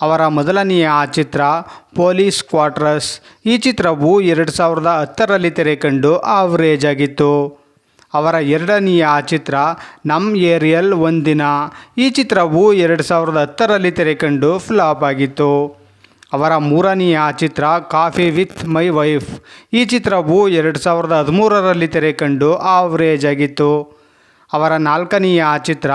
ಅವರ ಮೊದಲನೆಯ ಚಿತ್ರ police quarters. ಈ ಚಿತ್ರವು ಎರಡು ಸಾವಿರದ ಹತ್ತರಲ್ಲಿ ತೆರೆ ಕಂಡು ಆವ್ರೇಜ್ ಆಗಿತ್ತು. ಅವರ ಎರಡನೆಯ ಚಿತ್ರ ನಮ್ ಏರಿಯಲ್ ಒಂದಿನ. ಈ ಚಿತ್ರವು ಎರಡು ಸಾವಿರದ ಹತ್ತರಲ್ಲಿ ತೆರೆ ಕಂಡು ಫ್ಲಾಪ್ ಆಗಿತ್ತು. ಅವರ ಮೂರನೆಯ ಚಿತ್ರ ಕಾಫಿ ವಿತ್ ಮೈ ವೈಫ್. ಈ ಚಿತ್ರವು ಎರಡು ಸಾವಿರದ ಹದಿಮೂರರಲ್ಲಿ ತೆರೆ ಕಂಡು ಆವ್ರೇಜ್ ಆಗಿತ್ತು. ಅವರ ನಾಲ್ಕನೆಯ ಚಿತ್ರ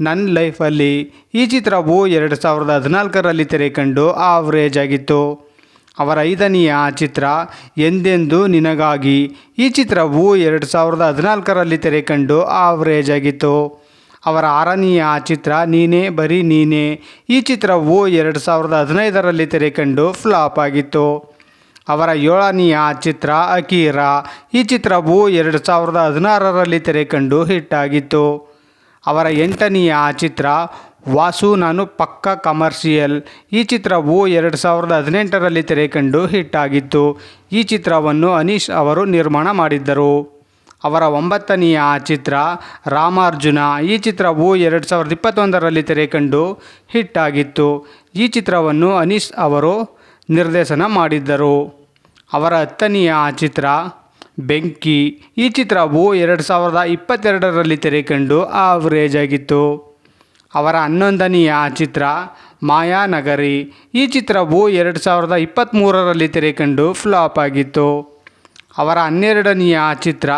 ನನ್ನ ಲೈಫಲ್ಲಿ. ಈ ಚಿತ್ರವು ಎರಡು ಸಾವಿರದ ಹದಿನಾಲ್ಕರಲ್ಲಿ ತೆರೆ ಕಂಡು ಆವ್ರೇಜ್ ಆಗಿತ್ತು. ಅವರ ಐದನೆಯ ಚಿತ್ರ ಎಂದೆಂದು ನಿನಗಾಗಿ. ಈ ಚಿತ್ರವು ಎರಡು ಸಾವಿರದ ಹದಿನಾಲ್ಕರಲ್ಲಿ ತೆರೆ ಕಂಡು ಆವ್ರೇಜ್ ಆಗಿತ್ತು. ಅವರ ಆರನೆಯ ಚಿತ್ರ ನೀನೇ ಬರೀ ನೀನೇ. ಈ ಚಿತ್ರವು ಎರಡು ಸಾವಿರದ ಹದಿನೈದರಲ್ಲಿ ತೆರೆ ಕಂಡು ಫ್ಲಾಪ್ ಆಗಿತ್ತು. ಅವರ ಏಳನೆಯ ಚಿತ್ರ ಅಕೀರ ಈ ಚಿತ್ರವು ಎರಡು ಸಾವಿರದ ಹದಿನಾರರಲ್ಲಿ ತೆರೆ ಕಂಡು ಹಿಟ್ಟಾಗಿತ್ತು. ಅವರ ಎಂಟನೆಯ ಚಿತ್ರ ವಾಸು ನಾನು ಪಕ್ಕ ಕಮರ್ಷಿಯಲ್. ಈ ಚಿತ್ರವು ಎರಡು ಸಾವಿರದ ಹದಿನೆಂಟರಲ್ಲಿ ತೆರೆ ಕಂಡು ಹಿಟ್ಟಾಗಿತ್ತು. ಈ ಚಿತ್ರವನ್ನು ಅನೀಶ್ ಅವರು ನಿರ್ಮಾಣ ಮಾಡಿದ್ದರು. ಅವರ ಒಂಬತ್ತನೆಯ ಚಿತ್ರ ರಾಮಾರ್ಜುನ. ಈ ಚಿತ್ರವು ಎರಡು ಸಾವಿರದ ಇಪ್ಪತ್ತೊಂದರಲ್ಲಿ ಕಂಡು ಹಿಟ್ಟಾಗಿತ್ತು. ಈ ಚಿತ್ರವನ್ನು ಅನೀಶ್ ಅವರು ನಿರ್ದೇಶನ ಮಾಡಿದ್ದರು. ಅವರ ಹತ್ತನೆಯ ಚಿತ್ರ, ಬೆಂಕಿ, ಈ ಚಿತ್ರವು ಎರಡು ಸಾವಿರದ ಇಪ್ಪತ್ತೆರಡರಲ್ಲಿ ತೆರೆ ಕಂಡು ಆವ್ರೇಜ್ ಆಗಿತ್ತು. ಅವರ ಹನ್ನೊಂದನೆಯ ಚಿತ್ರ ಮಾಯಾನಗರಿ ಈ ಚಿತ್ರವು ಎರಡು ಸಾವಿರದ ಇಪ್ಪತ್ತ್ಮೂರರಲ್ಲಿ ತೆರೆ ಕಂಡು ಫ್ಲಾಪ್ ಆಗಿತ್ತು. ಅವರ ಹನ್ನೆರಡನೆಯ ಚಿತ್ರ,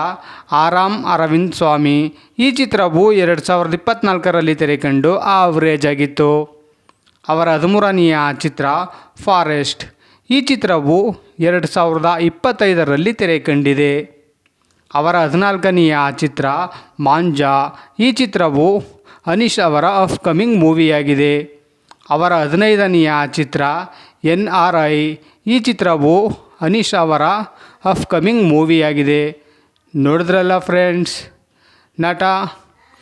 ಆರಾಮ್ ಅರವಿಂದ್ ಸ್ವಾಮಿ, ಈ ಚಿತ್ರವು ಎರಡು ಸಾವಿರದ ಇಪ್ಪತ್ತ್ನಾಲ್ಕರಲ್ಲಿ ತೆರೆ ಕಂಡು ಆವ್ರೇಜ್ ಆಗಿತ್ತು. ಅವರ ಹದಿಮೂರನೆಯ ಚಿತ್ರ ಫಾರೆಸ್ಟ್. ಈ ಚಿತ್ರವು ಎರಡು ಸಾವಿರದ ಇಪ್ಪತ್ತೈದರಲ್ಲಿ ತೆರೆ ಕಂಡಿದೆ ಅವರ ಹದಿನಾಲ್ಕನೆಯ ಚಿತ್ರ ಮಾಂಜಾ. ಈ ಚಿತ್ರವು ಅನೀಶ್ ಅವರ ಅಪ್ಕಮಿಂಗ್ ಮೂವಿಯಾಗಿದೆ. ಅವರ ಹದಿನೈದನೆಯ ಚಿತ್ರ ಎನ್ ಆರ್ ಐ ಈ ಚಿತ್ರವು ಅನೀಶ್ ಅವರ ಅಪ್ಕಮಿಂಗ್ ಮೂವಿಯಾಗಿದೆ. ನೋಡಿದ್ರಲ್ಲ ಫ್ರೆಂಡ್ಸ್? ನಟ